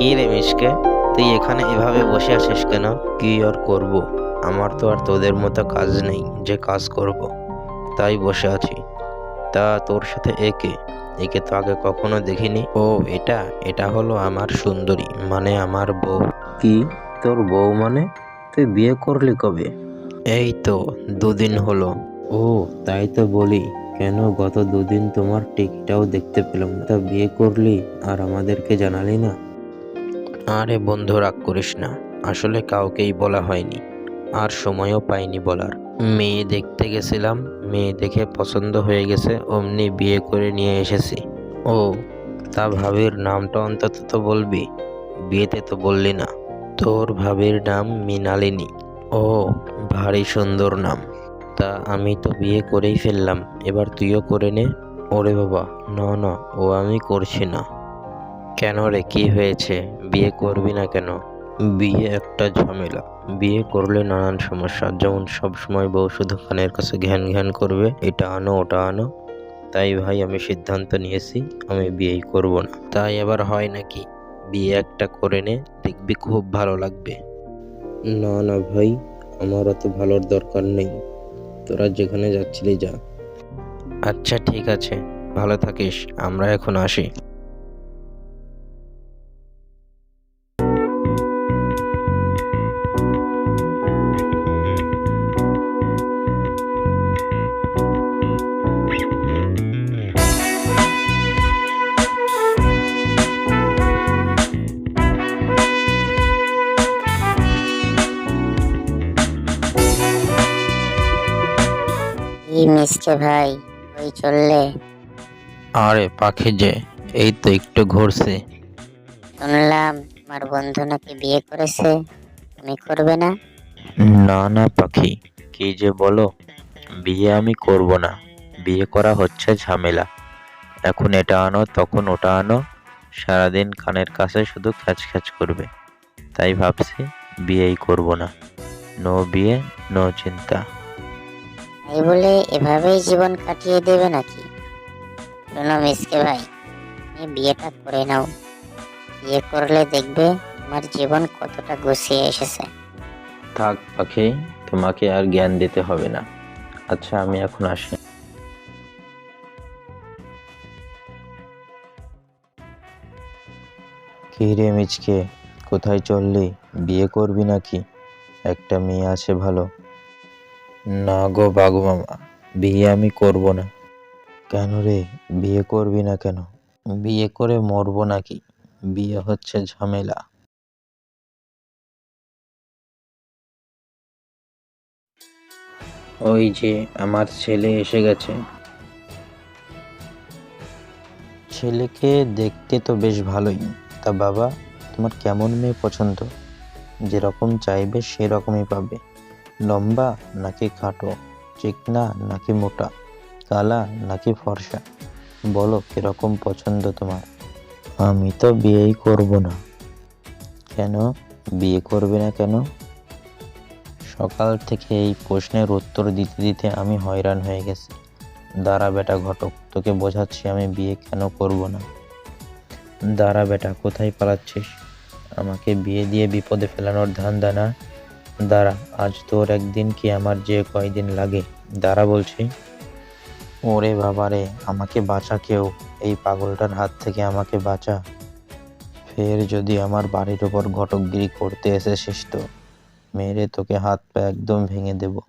কি রে মিশকে? তুই এখানে এভাবে বসে আছিস কেন? কি আর করব? আমার তো আর তোদের মতো কাজ নেই যে কাজ করব। তাই বসে আছি। তা তোর সাথে একে? একে তো আগে কখনো দেখিনি। ও এটা? এটা হলো আমার সুন্দরী মানে আমার বউ। কি? তোর বউ মানে? তুই বিয়ে করলি কবে? এই তো দুদিন হলো। ও তাই তো বলি। কেন গত দুদিন তোমার টিকটাও দেখতে পেলাম তা বিয়ে করলি? আর আমাদেরকে জানালি না? আরে বন্ধু, রাগ করিস না। আসলে কাউকেই বলা হয়নি। আর সময়ও পাইনি বলার। মেয়ে দেখতে গেছিলাম। মেয়ে দেখে পছন্দ হয়ে গেছে, অমনি বিয়ে করে নিয়ে এসেছি। ও, তা ভাবির নামটা অন্তত তো বলবি? বিয়েতে তো বললি না। তোর ভাবির নাম মৃণালিনী। ও, ভারী সুন্দর নাম। তা আমি তো বিয়ে করেই ফেললাম। এবার তুইও করে নে। ওরে বাবা, না না, ও আমি করছি না। কেন রে? কি হয়েছে? বিয়ে করবি না কেন? বিয়ে একটা ঝামেলা। বিয়ে করলে নানান সমস্যা। যেমন সব সময় বউ শুধু কানের কাছে ঘ্যান ঘ্যান করবে এটা আনো ওটা আনো। তাই ভাই আমি সিদ্ধান্ত নিয়েছি আমি বিয়েই করব না। তাই আবার হয় নাকি? বিয়ে একটা করে নে দেখবি খুব ভালো লাগবে। না না ভাই আমার অত ভালোর দরকার নেই। তোরা যেখানে যাচ্ছিলি যা। আচ্ছা ঠিক আছে। ভালো থাকিস আমরা এখন আসি। কি মিসকে ভাই? ওই চললে। আরে পাখি যে এই তো একটু ঘুরছে। শুনলাম আমার বন্ধু নাকি বিয়ে করেছে। তুমি করবে না? না না পাখি কি যে বলো? বিয়ে আমি করব না। বিয়ে করা হচ্ছে ঝামেলা। এখন এটা আনো তখন ওটা আনো। সারাদিন কানের কাছে শুধু খ্যাচ খ্যাচ করবে। তাই ভাবছি বিয়েই করব না। নো বিয়ে নো চিন্তা। তাই বলে এভাবেই জীবন কাটিয়ে দেবে নাকি? শোনো মিসকে ভাই তুমি বিয়েটা করে নাও। বিয়ে করলে দেখবে তোমার জীবন কতটা গুছিয়ে এসেছে। থাক পাখি তোমাকে আর জ্ঞান দিতে হবে না। আচ্ছা আমি এখন আসি। কি রে মিচকে কোথায় চললি? বিয়ে করবি নাকি? একটা মেয়ে আছে ভালো। না গো বাগু মামা, বিয়ে আমি করব না। কেন রে, বিয়ে করবি না কেন? বিয়ে করে মরবো নাকি? বিয়ে হচ্ছে ঝামেলা। ওই যে আমার ছেলে এসে গেছে। ছেলেকে দেখতে তো বেশ ভালোই। তা বাবা, তোমার কেমন মেয়ে পছন্দ? যেরকম চাইবে সেরকমই পাবে। লম্বা নাকি খাটো, চিকনা নাকি মোটা, কালা নাকি ফর্সা? বলো, কীরকম পছন্দ তোমার? আমি তো বিয়েই করব না। কেন? বিয়ে করবে না কেন? সকাল থেকে এই প্রশ্নের উত্তর দিতে দিতে আমি হয়রান হয়ে গেছি। দাঁড়া বেটা ঘটক, তোকে বোঝাচ্ছি আমি বিয়ে কেন করব না। দাঁড়া বেটা, কোথায় পালাচ্ছিস? আমাকে বিয়ে দিয়ে বিপদে ফেলানোর ধান্দা না? দাঁড়া, আজ তোর একদিন কি আমার যে কয়দিন লাগে? দাঁড়া বলছি। ওরে বাবারে আমাকে বাঁচা কেউ? এই পাগলটার হাত থেকে আমাকে বাঁচা। ফের যদি আমার বাড়ির ওপর ঘটকগিরি করতে এসেছিস তো, মেরে তোকে হাত পা একদম ভেঙে দেব।